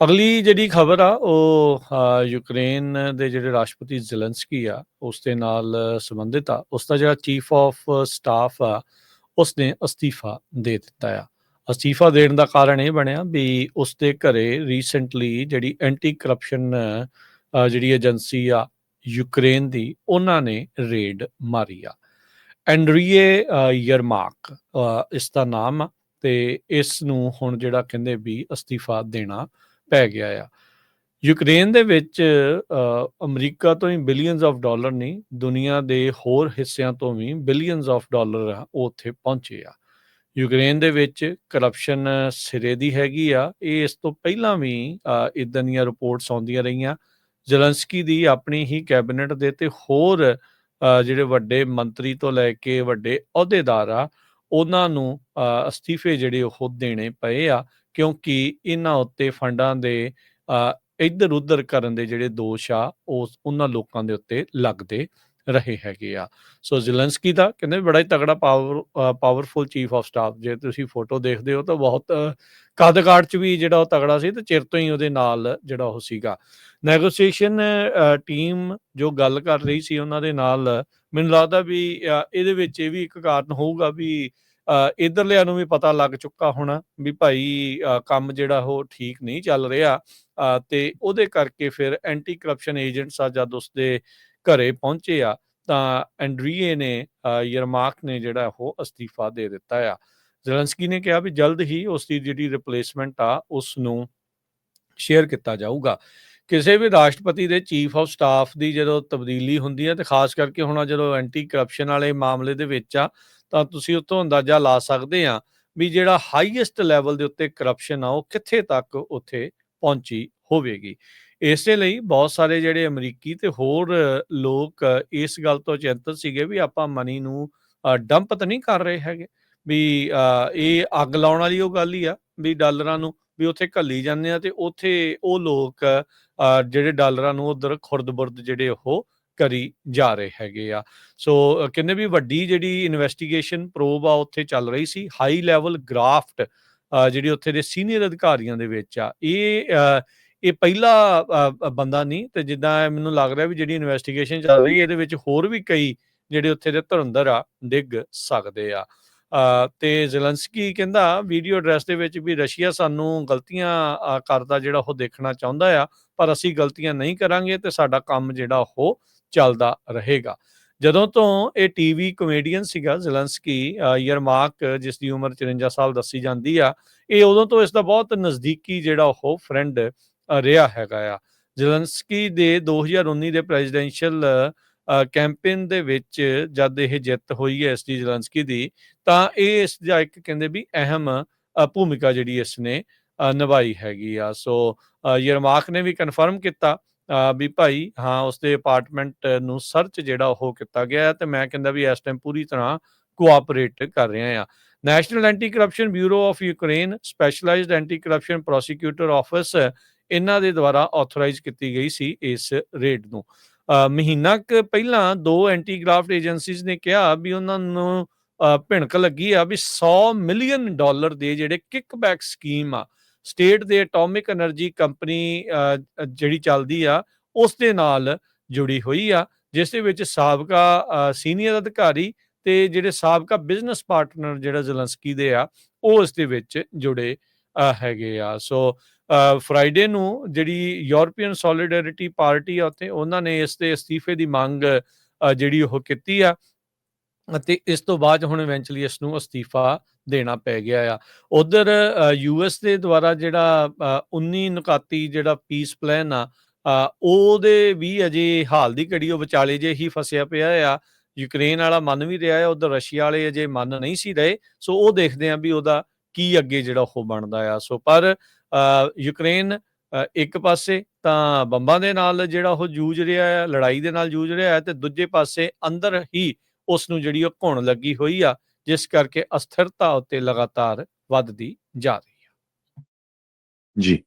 ਅਗਲੀ ਜਿਹੜੀ ਖਬਰ ਆ, ਉਹ ਯੂਕਰੇਨ ਦੇ ਜਿਹੜੇ ਰਾਸ਼ਟਰਪਤੀ ਜ਼ੈਲੈਂਸਕੀ ਆ, ਉਸ ਦੇ ਨਾਲ ਸੰਬੰਧਿਤ ਆ, ਉਸ ਦਾ ਜਿਹੜਾ ਚੀਫ ਆਫ ਸਟਾਫ ਆ, ਉਸ ਨੇ ਅਸਤੀਫਾ ਦੇ ਦਿੱਤਾ ਆ। ਅਸਤੀਫਾ ਦੇਣ ਦਾ ਕਾਰਨ ਇਹ ਬਣਿਆ ਵੀ ਉਸ ਦੇ ਘਰੇ ਰੀਸੈਂਟਲੀ ਜਿਹੜੀ ਐਂਟੀ ਕਰਪਸ਼ਨ ਜਿਹੜੀ ਏਜੰਸੀ ਆ, ਯੂਕਰੇਨ ਦੀ, ਉਹਨਾਂ ਨੇ ਰੇਡ ਮਾਰੀ ਆ। ਐਂਡਰੀਏ ਯਰਮਾਕ ਇਸ ਦਾ ਨਾਮ ਆ, ਤੇ ਇਸ ਨੂੰ ਹੁਣ ਜਿਹੜਾ ਕਹਿੰਦੇ ਵੀ ਅਸਤੀਫਾ ਦੇਣਾ ਪੈ ਗਿਆ ਆ। ਯੂਕਰੇਨ ਦੇ ਵਿੱਚ ਅਮਰੀਕਾ ਤੋਂ ਹੀ ਬਿਲੀਅਨਸ ਆਫ ਡਾਲਰ ਨਹੀਂ ਦੁਨੀਆ ਦੇ ਹੋਰ ਹਿੱਸਿਆਂ ਤੋਂ ਵੀ ਬਿਲੀਅਨਸ ਆਫ ਡਾਲਰ ਆ ਉੱਥੇ ਪਹੁੰਚੇ ਆ। ਯੂਕਰੇਨ ਦੇ ਵਿੱਚ ਕਰਪਸ਼ਨ ਸਿਰੇ ਦੀ ਹੈਗੀ ਆ। ਇਹ ਇਸ ਤੋਂ ਪਹਿਲਾਂ ਵੀ ਇਦਾਂ ਦੀਆਂ ਰਿਪੋਰਟਸ ਆਉਂਦੀਆਂ ਰਹੀਆਂ। ਜ਼ੈਲੈਂਸਕੀ ਦੀ ਆਪਣੀ ਹੀ ਕੈਬਨਿਟ ਦੇ ਤੇ ਹੋਰ ਅ, ਜਿਹੜੇ ਵੱਡੇ ਮੰਤਰੀ ਤੋਂ ਲੈ ਕੇ ਵੱਡੇ ਅਹੁਦੇਦਾਰ ਆ ਉਹਨਾਂ ਨੂੰ ਅ, ਅਸਤੀਫੇ ਜਿਹੜੇ ਉਹ ਦੇਣੇ ਪਏ ਆ। ਕਿਉਂਕਿ ਇਹਨਾਂ ਉੱਤੇ ਫੰਡਾਂ ਦੇ ਅ, ਇੱਧਰ ਉੱਧਰ ਕਰਨ ਦੇ ਜਿਹੜੇ ਦੋਸ਼ ਆ ਉਹ ਉਹਨਾਂ ਲੋਕਾਂ ਦੇ ਉੱਤੇ ਲੱਗਦੇ ਰਹੇ ਹੈਗੇ ਆ। ਸੋ ਜ਼ੈਲੈਂਸਕੀ ਦਾ ਕਹਿੰਦੇ ਬੜਾ ਹੀ ਤਗੜਾ power powerful chief of staff ਜੇ ਤੁਸੀਂ ਫੋਟੋ ਦੇਖਦੇ ਹੋ ਤਾਂ ਬਹੁਤ ਅ, ਚ ਵੀ ਜਿਹੜਾ ਉਹ ਤਗੜਾ ਸੀ ਤੇ ਚਿਰ ਤੋਂ ਹੀ ਉਹਦੇ ਨਾਲ ਜਿਹੜਾ ਉਹ ਸੀਗਾ। ਨੈਗੋਸੀਏਸ਼ਨ ਟੀਮ ਜੋ ਗੱਲ ਕਰ ਰਹੀ ਸੀ ਉਹਨਾਂ ਦੇ ਨਾਲ ਮੈਨੂੰ ਲੱਗਦਾ ਵੀ ਇਹਦੇ ਵਿੱਚ ਇਹ ਵੀ ਇੱਕ ਕਾਰਨ ਹੋਊਗਾ ਵੀ ਇੱਧਰਲਿਆਂ ਨੂੰ ਵੀ ਪਤਾ ਲੱਗ ਚੁੱਕਾ ਹੋਣਾ ਵੀ ਭਾਈ ਕੰਮ ਜਿਹੜਾ ਉਹ ਠੀਕ ਨਹੀਂ ਚੱਲ ਰਿਹਾ ਤੇ ਉਹਦੇ ਕਰਕੇ ਫਿਰ ਐਂਟੀ ਕਰਪਸ਼ਨ ਏਜੰਟਸ ਆ ਜਦ ਉਸਦੇ ਘਰੇ ਪਹੁੰਚੇ ਆ, ਤਾਂ ਐਂਡਰੀਏ ਨੇ ਯਰਮਾਕ ਨੇ ਜਿਹੜਾ ਉਹ ਅਸਤੀਫਾ ਦੇ ਦਿੱਤਾ ਆ। ਜ਼ੈਲੈਂਸਕੀ ਨੇ ਕਿਹਾ ਵੀ ਜਲਦ ਹੀ ਉਸ ਦੀ ਜਿਹੜੀ ਰਿਪਲੇਸਮੈਂਟ ਆ ਉਸ ਨੂੰ ਸ਼ੇਅਰ ਕੀਤਾ ਜਾਊਗਾ। ਕਿਸੇ ਵੀ ਰਾਸ਼ਟਰਪਤੀ ਦੇ ਚੀਫ ਆਫ ਸਟਾਫ ਦੀ ਜਦੋਂ ਤਬਦੀਲੀ ਹੁੰਦੀ ਹੈ ਤੇ ਖਾਸ ਕਰਕੇ ਹੁਣ ਜਦੋਂ ਐਂਟੀ ਕਰਪਸ਼ਨ ਵਾਲੇ ਮਾਮਲੇ ਦੇ ਵਿੱਚ ਆ ਤਾਂ ਤੁਸੀਂ ਉੱਥੋਂ ਅੰਦਾਜ਼ਾ ਲਾ ਸਕਦੇ ਆ ਵੀ ਜਿਹੜਾ ਹਾਈਐਸਟ ਲੈਵਲ ਦੇ ਉੱਤੇ ਕਰਪਸ਼ਨ ਆ ਉਹ ਕਿੱਥੇ ਤੱਕ ਉੱਥੇ ਪਹੁੰਚੀ ਹੋਵੇਗੀ। ਇਸੇ ਲਈ ਬਹੁਤ ਸਾਰੇ ਜਿਹੜੇ ਅਮਰੀਕੀ ਤੇ ਹੋਰ ਲੋਕ ਇਸ ਗੱਲ ਤੋਂ ਚਿੰਤਤ ਸੀਗੇ ਵੀ ਆਪਾਂ ਮਨੀ ਨੂੰ ਡੰਪ ਤਾਂ ਨਹੀਂ ਕਰ ਰਹੇ ਹੈਗੇ ਵੀ ਇਹ ਅੱਗ ਲਾਉਣ ਵਾਲੀ ਉਹ ਗੱਲ ਹੀ ਆ ਵੀ ਡਾਲਰਾਂ ਨੂੰ ਵੀ ਉੱਥੇ ਘੱਲੀ ਜਾਂਦੇ ਆ ਤੇ ਉੱਥੇ ਉਹ ਲੋਕ ਅ, ਜਿਹੜੇ ਡਾਲਰਾਂ ਨੂੰ ਉਧਰ ਖੁਰਦ-ਬੁਰਦ ਜਿਹੜੇ ਉਹ ਕਰੀ ਜਾ ਰਹੇ ਹੈਗੇ ਆ। ਸੋ ਅ, ਕਹਿੰਦੇ ਵੀ ਵੱਡੀ ਜਿਹੜੀ ਇਨਵੈਸਟੀਗੇਸ਼ਨ ਪ੍ਰੋਬ ਆ ਉੱਥੇ ਚੱਲ ਰਹੀ ਸੀ। ਹਾਈ ਲੈਵਲ ਗ੍ਰਾਫਟ ਜਿਹੜੀ ਉੱਥੇ ਦੇ ਸੀਨੀਅਰ ਅਧਿਕਾਰੀਆਂ ਦੇ ਵਿੱਚ ਆ। ਇਹ ਇਹ ਪਹਿਲਾ ਬੰਦਾ ਨਹੀਂ ਤੇ ਜਿੱਦਾਂ ਮੈਨੂੰ ਲੱਗ ਰਿਹਾ ਵੀ ਜਿਹੜੀ ਇਨਵੈਸਟੀਗੇਸ਼ਨ ਚੱਲ ਰਹੀ ਹੈ ਇਹਦੇ ਵਿੱਚ ਹੋਰ ਵੀ ਕਈ ਜਿਹੜੇ ਉੱਥੇ ਦੇ ਧੁਰੰਧਰ ਆ ਡਿੱਗ ਸਕਦੇ ਆ। ਤੇ ਜ਼ੈਲੈਂਸਕੀ ਕਹਿੰਦਾ ਵੀਡੀਓ ਐਡਰੈਸ ਦੇ ਵਿੱਚ ਵੀ ਰਸ਼ੀਆ ਸਾਨੂੰ ਗਲਤੀਆਂ ਕਰਦਾ ਜਿਹੜਾ ਉਹ ਦੇਖਣਾ ਚਾਹੁੰਦਾ ਆ, ਪਰ ਅਸੀਂ ਗਲਤੀਆਂ ਨਹੀਂ ਕਰਾਂਗੇ ਤੇ ਸਾਡਾ ਕੰਮ ਜਿਹੜਾ ਉਹ ਚੱਲਦਾ ਰਹੇਗਾ। ਜਦੋਂ ਤੋਂ ਇਹ ਟੀਵੀ ਕਮੇਡੀਅਨ ਸੀਗਾ ਜ਼ੈਲੈਂਸਕੀ ਯਰਮਾਕ, ਜਿਸ ਦੀ ਉਮਰ 54 ਸਾਲ ਦੱਸੀ ਜਾਂਦੀ ਆ, ਇਹ ਉਦੋਂ ਤੋਂ ਇਸ ਦਾ ਬਹੁਤ ਨਜ਼ਦੀਕੀ ਜਿਹੜਾ ਉਹ ਫਰੈਂਡ ਰਿਹਾ ਹੈਗਾ ਆ। ਜ਼ੈਲੈਂਸਕੀ ਦੇ 2019 ਦੇ ਪ੍ਰੈਜ਼ੀਡੈਂਸ਼ੀਅਲ ਕੈਂਪੇਨ ਦੇ ਵਿੱਚ ਜਦ ਇਹ ਜਿੱਤ ਹੋਈ ਹੈ ਇਸ ਦੀ ਜ਼ੈਲੈਂਸਕੀ ਦੀ, ਤਾਂ ਇਹ ਇਸ ਦਾ ਇੱਕ ਕਹਿੰਦੇ ਵੀ ਅਹਿਮ ਭੂਮਿਕਾ ਜਿਹੜੀ ਇਸ ਨੇ ਨਿਭਾਈ ਹੈਗੀ ਆ। ਸੋ ਯਰਮਾਕ ਨੇ ਵੀ ਕਨਫਰਮ ਕੀਤਾ ਵੀ ਭਾਈ, ਹਾਂ ਉਸਦੇ ਅਪਾਰਟਮੈਂਟ ਨੂੰ ਸਰਚ ਜਿਹੜਾ ਉਹ ਕੀਤਾ ਗਿਆ ਹੈ ਤੇ ਮੈਂ ਕਹਿੰਦਾ ਵੀ ਇਸ ਟਾਈਮ ਪੂਰੀ ਤਰ੍ਹਾਂ ਕੋਆਪਰੇਟ ਕਰ ਰਿਹਾ ਆ national anti corruption bureau of Ukraine specialized anti corruption prosecutor office ਇਹਨਾਂ ਦੇ ਦੁਆਰਾ ਆਥੋਰਾਈਜ਼ ਕੀਤੀ ਗਈ ਸੀ ਇਸ ਰੇਡ ਨੂੰ। ਮਹੀਨਾ ਕੁ ਪਹਿਲਾਂ ਦੋ ਐਂਟੀ ਗ੍ਰਾਫਟ ਏਜੰਸੀਜ਼ ਨੇ ਕਿਹਾ ਵੀ ਉਹਨਾਂ ਨੂੰ ਭਿਣਕ ਲੱਗੀ ਆ ਵੀ 100 ਮਿਲੀਅਨ ਡਾਲਰ ਦੇ ਜਿਹੜੇ ਕਿਕਬੈਕ ਸਕੀਮ ਆ, ਸਟੇਟ ਦੇ ਐਟੋਮਿਕ એનર્ਜੀ ਕੰਪਨੀ ਜਿਹੜੀ ਚੱਲਦੀ ਆ, ਉਸ ਦੇ ਨਾਲ ਜੁੜੀ ਹੋਈ ਆ, ਜਿਸ ਦੇ ਵਿੱਚ ਸਾਬਕਾ ਸੀਨੀਅਰ ਅਧਿਕਾਰੀ ਤੇ ਜਿਹੜੇ ਸਾਬਕਾ ਬਿਜ਼ਨਸ ਪਾਰਟਨਰ ਜਿਹੜਾ ਜ਼ਲੰਸਕੀ ਦੇ ਆ, ਉਹ ਇਸ ਦੇ ਵਿੱਚ ਜੁੜੇ ਹੈਗੇ ਆ। ਸੋ ਫਰਾਈਡੇ ਨੂੰ ਜਿਹੜੀ ਯੂਰਪੀਅਨ ਸੋਲੀਡੈਰਿਟੀ ਪਾਰਟੀ ਆ ਉੱਥੇ ਉਹਨਾਂ ਨੇ ਇਸ ਦੇ ਅਸਤੀਫੇ ਦੀ ਮੰਗ ਜਿਹੜੀ ਉਹ ਕੀਤੀ ਆ ਅਤੇ ਇਸ ਤੋਂ ਬਾਅਦ ਹੁਣ ਇਵੈਂਚੁਅਲੀ ਇਸ ਨੂੰ ਅਸਤੀਫਾ ਦੇਣਾ ਪੈ ਗਿਆ ਆ। ਉਧਰ ਯੂਐਸ ਦੇ ਦੁਆਰਾ ਜਿਹੜਾ ਅ, 19 ਨੁਕਾਤੀ ਜਿਹੜਾ ਪੀਸ ਪਲਾਨ ਆ ਉਹਦੇ ਵੀ ਅਜੇ ਹਾਲ ਦੀ ਘੜੀ ਉਹ ਵਿਚਾਲੇ ਜੇ ਹੀ ਫਸਿਆ ਪਿਆ ਆ। ਯੂਕਰੇਨ ਵਾਲਾ ਮੰਨ ਵੀ ਰਿਹਾ ਹੈ ਉਧਰ ਰਸ਼ੀਆ ਵਾਲੇ ਅਜੇ ਮੰਨ ਨਹੀਂ ਸੀ ਰਹੇ। ਸੋ ਉਹ ਦੇਖਦੇ ਆ ਵੀ ਉਹਦਾ ਕੀ ਅੱਗੇ ਜਿਹੜਾ ਉਹ ਬਣਦਾ ਆ। ਸੋ ਪਰ ਅ, ਯੂਕਰੇਨ ਇੱਕ ਪਾਸੇ ਤਾਂ ਬੰਬਾਂ ਦੇ ਨਾਲ ਜਿਹੜਾ ਉਹ ਜੂਝ ਰਿਹਾ ਹੈ ਲੜਾਈ ਦੇ ਨਾਲ ਜੂਝ ਰਿਹਾ ਹੈ ਤੇ ਦੂਜੇ ਪਾਸੇ ਅੰਦਰ ਹੀ ਉਸ ਨੂੰ ਜਿਹੜੀ ਉਹ ਘੁਣ ਲੱਗੀ ਹੋਈ ਆ ਜਿਸ ਕਰਕੇ ਅਸਥਿਰਤਾ ਉੱਤੇ ਲਗਾਤਾਰ ਵੱਧਦੀ ਜਾ ਰਹੀ ਆ। ਜੀ।